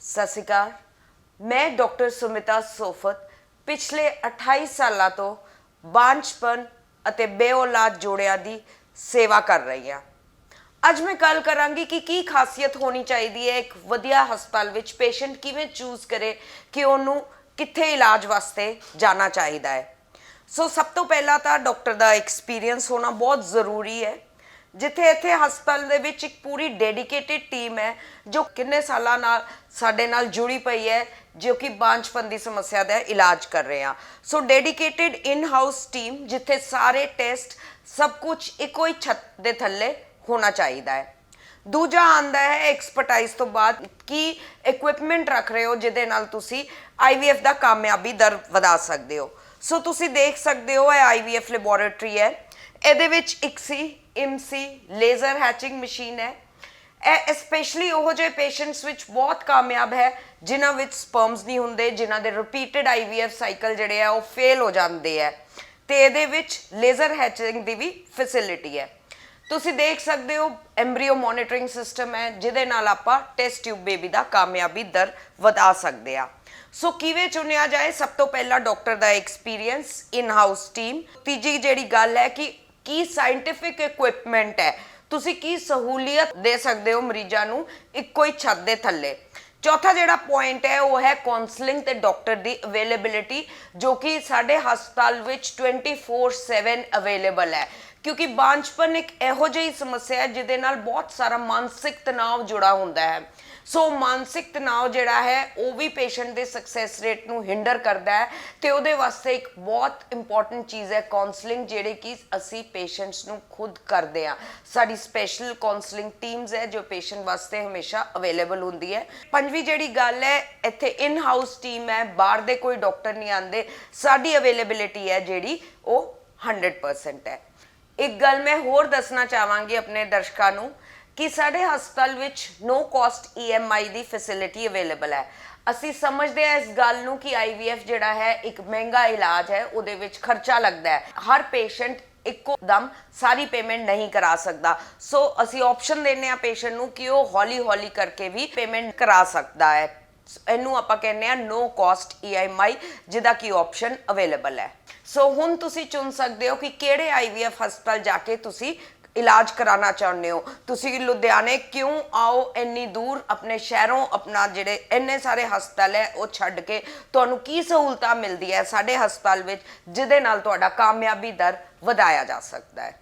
ਸਤਿ ਸ਼੍ਰੀ ਅਕਾਲ। ਮੈਂ ਡਾਕਟਰ ਸੁਮਿਤਾ ਸੋਫਤ, ਪਿਛਲੇ 28 ਸਾਲਾਂ ਤੋਂ ਬਾਂਝਪਨ ਅਤੇ ਬੇਔਲਾਦ ਜੋੜਿਆਂ ਦੀ ਸੇਵਾ ਕਰ ਰਹੀ ਹਾਂ। ਅੱਜ ਮੈਂ ਗੱਲ ਕਰਾਂਗੀ ਕਿ ਕੀ ਖਾਸੀਅਤ ਹੋਣੀ ਚਾਹੀਦੀ ਹੈ ਇੱਕ ਵਧੀਆ ਹਸਪਤਾਲ ਵਿੱਚ ਪੇਸ਼ੈਂਟ ਕਿਵੇਂ ਚੂਜ਼ ਕਰੇ ਕਿ ਉਹਨੂੰ ਕਿੱਥੇ ਇਲਾਜ ਵਾਸਤੇ ਜਾਣਾ ਚਾਹੀਦਾ ਹੈ। ਸੋ ਸਭ ਤੋਂ ਪਹਿਲਾਂ ਤਾਂ ਡਾਕਟਰ ਦਾ ਐਕਸਪੀਰੀਅੰਸ ਹੋਣਾ ਬਹੁਤ ਜ਼ਰੂਰੀ ਹੈ। ਜਿੱਥੇ ਇੱਥੇ ਹਸਪਤਾਲ ਦੇ ਵਿੱਚ ਇੱਕ ਪੂਰੀ ਡੈਡੀਕੇਟਿਡ ਟੀਮ ਹੈ, ਜੋ ਕਿੰਨੇ ਸਾਲਾਂ ਨਾਲ ਸਾਡੇ ਨਾਲ ਜੁੜੀ ਪਈ ਹੈ, ਜੋ ਕਿ ਬਾਂਝਪਨ ਦੀ ਸਮੱਸਿਆ ਦਾ ਇਲਾਜ ਕਰ ਰਹੇ ਆ। So dedicated in house team, ਜਿੱਥੇ ਸਾਰੇ ਟੈਸਟ ਸਭ ਕੁਝ ਇੱਕੋ ਹੀ ਛੱਤ ਦੇ ਥੱਲੇ ਹੋਣਾ ਚਾਹੀਦਾ ਹੈ। ਦੂਜਾ ਆਂਦਾ ਹੈ ਐਕਸਪਰਟਾਈਜ਼ ਤੋਂ ਬਾਅਦ ਕੀ ਇਕਵਿਪਮੈਂਟ ਰੱਖ ਰਹੇ ਹੋ, ਜਿਹਦੇ ਨਾਲ ਤੁਸੀਂ IVF ਦਾ ਕਾਮਯਾਬੀ ਦਰ ਵਧਾ ਸਕਦੇ ਹੋ। ਸੋ ਤੁਸੀਂ ਦੇਖ ਸਕਦੇ ਹੋ, ਇਹ IVF ਲੈਬੋਰੇਟਰੀ ਹੈ। ਇਹਦੇ ਵਿੱਚ ICSI IMSI laser hatching machine ਹੈ। ਇਹ ਸਪੈਸ਼ਲੀ ਉਹ ਜਿਹੇ ਪੇਸ਼ੈਂਟਸ ਵਿੱਚ ਬਹੁਤ ਕਾਮਯਾਬ ਹੈ, ਜਿਨ੍ਹਾਂ ਵਿੱਚ ਸਪਰਮਸ ਨਹੀਂ ਹੁੰਦੇ, ਜਿਨ੍ਹਾਂ ਦੇ ਰਿਪੀਟਡ IVF ਸਾਈਕਲ ਜਿਹੜੇ ਆ, ਉਹ ਫੇਲ ਹੋ ਜਾਂਦੇ ਆ। ਤੇ ਇਹਦੇ ਵਿੱਚ ਲੇਜ਼ਰ ਹੈਚਿੰਗ ਦੀ ਵੀ ਫੈਸਿਲਿਟੀ ਹੈ। ਤੁਸੀਂ ਦੇਖ ਸਕਦੇ ਹੋ ਐਮਬ੍ਰੀਓ ਮੋਨੀਟਰਿੰਗ ਸਿਸਟਮ ਹੈ, ਜਿਹਦੇ ਨਾਲ ਆਪਾਂ ਟੈਸਟ ਟਿਊਬ ਬੇਬੀ ਦਾ ਕਾਮਯਾਬੀ ਦਰ ਵਧਾ ਸਕਦੇ ਆ। ਸੋ ਕਿਵੇਂ ਚੁਣਿਆ ਜਾਏ? ਸਭ ਤੋਂ ਪਹਿਲਾਂ ਡਾਕਟਰ ਦਾ ਐਕਸਪੀਰੀਅੰਸ ਇਨ ਹਾਊਸ ਟੀਮ ਤੀਜੀ ਜਿਹੜੀ ਗੱਲ ਹੈ ਕਿ ਕੀ ਸਾਇੰਟਿਫਿਕ ਇਕਵਿਪਮੈਂਟ ਹੈ? ਤੁਸੀਂ ਕੀ ਸਹੂਲੀਅਤ ਦੇ ਸਕਦੇ ਹੋ ਮਰੀਜ਼ਾਂ ਨੂੰ ਇੱਕੋ ਹੀ ਛੱਤ ਦੇ ਥੱਲੇ? ਚੌਥਾ ਜਿਹੜਾ ਪੁਆਇੰਟ ਹੈ, ਉਹ ਹੈ ਕਾਉਂਸਲਿੰਗ ਤੇ ਡਾਕਟਰ ਦੀ ਅਵੇਲੇਬਿਲਿਟੀ ਜੋ ਕਿ ਸਾਡੇ ਹਸਪਤਾਲ ਵਿੱਚ 24/7 ਅਵੇਲੇਬਲ ਹੈ। ਕਿਉਂਕਿ ਬਾਂਝਪਨ ਇੱਕ ਇਹੋ ਜਿਹੀ ਸਮੱਸਿਆ ਹੈ ਜਿਹਦੇ ਨਾਲ ਬਹੁਤ ਸਾਰਾ ਮਾਨਸਿਕ ਤਣਾਅ ਜੁੜਾ ਹੁੰਦਾ ਹੈ। ਸੋ ਮਾਨਸਿਕ ਤਣਾਅ ਜਿਹੜਾ ਹੈ, ਉਹ ਵੀ ਪੇਸ਼ੈਂਟ ਦੇ ਸਕਸੈਸ ਰੇਟ ਨੂੰ ਹਿੰਡਰ ਕਰਦਾ ਹੈ ਤੇ ਉਹਦੇ ਵਾਸਤੇ ਇੱਕ ਬਹੁਤ ਇੰਪੋਰਟੈਂਟ ਚੀਜ਼ ਹੈ ਕਾਉਂਸਲਿੰਗ ਜਿਹੜੇ ਕਿ ਅਸੀਂ ਪੇਸ਼ੈਂਟਸ ਨੂੰ ਖੁਦ ਕਰਦੇ ਆ ਸਾਡੀ ਸਪੈਸ਼ਲ ਕਾਉਂਸਲਿੰਗ ਟੀਮਸ ਹੈ ਜੋ ਪੇਸ਼ੈਂਟ ਵਾਸਤੇ ਹਮੇਸ਼ਾ ਅਵੇਲੇਬਲ ਹੁੰਦੀ ਹੈ। ਪੰਜਵੀਂ ਜਿਹੜੀ ਗੱਲ ਹੈ, ਇੱਥੇ ਇਨ ਹਾਊਸ ਟੀਮ ਹੈ, ਬਾਹਰ ਦੇ ਕੋਈ ਡਾਕਟਰ ਨਹੀਂ ਆਂਦੇ ਸਾਡੀ ਅਵੇਲੇਬਿਲਿਟੀ ਹੈ ਜਿਹੜੀ ਉਹ 100% ਹੈ। ਇੱਕ ਗੱਲ ਮੈਂ ਹੋਰ ਦੱਸਣਾ ਚਾਹਾਂਗੀ ਆਪਣੇ ਦਰਸ਼ਕਾਂ ਨੂੰ ਕਿ ਸਾਡੇ ਹਸਪਤਾਲ ਵਿੱਚ ਨੋ ਕਾਸਟ EMI ਦੀ ਫੈਸਿਲਿਟੀ ਅਵੇਲੇਬਲ ਹੈ। ਅਸੀਂ ਸਮਝਦੇ ਹਾਂ ਇਸ ਗੱਲ ਨੂੰ ਕਿ IVF ਜਿਹੜਾ ਹੈ, ਇੱਕ ਮਹਿੰਗਾ ਇਲਾਜ ਹੈ, ਉਹਦੇ ਵਿੱਚ ਖਰਚਾ ਲੱਗਦਾ ਹੈ। ਹਰ ਪੇਸ਼ੈਂਟ ਇੱਕੋ ਦਮ ਸਾਰੀ ਪੇਮੈਂਟ ਨਹੀਂ ਕਰਾ ਸਕਦਾ। ਸੋ ਅਸੀਂ ਆਪਸ਼ਨ ਦਿੰਨੇ ਆ ਪੇਸ਼ੈਂਟ ਨੂੰ ਕਿ ਉਹ ਹੌਲੀ ਹੌਲੀ ਕਰਕੇ ਵੀ ਪੇਮੈਂਟ ਕਰਾ ਸਕਦਾ ਹੈ। ਇਹਨੂੰ ਆਪਾਂ ਕਹਿੰਦੇ ਆ ਨੋ ਕਾਸਟ EMI ਜਿਹਦਾ ਕੀ ਆਪਸ਼ਨ ਅਵੇਲੇਬਲ ਹੈ। ਸੋ ਹੁਣ ਤੁਸੀਂ ਚੁਣ ਸਕਦੇ ਹੋ ਕਿ ਕਿਹੜੇ IVF ਹਸਪਤਾਲ ਜਾ ਕੇ ਤੁਸੀਂ ਇਲਾਜ ਕਰਾਉਣਾ ਚਾਹੁੰਦੇ ਹੋ। ਤੁਸੀਂ ਲੁਧਿਆਣੇ ਕਿਉਂ ਆਓ ਇੰਨੀ ਦੂਰ? ਆਪਣੇ ਸ਼ਹਿਰੋਂ ਆਪਣਾ ਜਿਹੜੇ ਇੰਨੇ ਸਾਰੇ ਹਸਪਤਾਲ ਹੈ, ਉਹ ਛੱਡ ਕੇ ਤੁਹਾਨੂੰ ਕੀ ਸਹੂਲਤਾਂ ਮਿਲਦੀ ਹੈ ਸਾਡੇ ਹਸਪਤਾਲ ਵਿੱਚ, ਜਿਹਦੇ ਨਾਲ ਤੁਹਾਡਾ ਕਾਮਯਾਬੀ ਦਰ ਵਧਾਇਆ ਜਾ ਸਕਦਾ ਹੈ।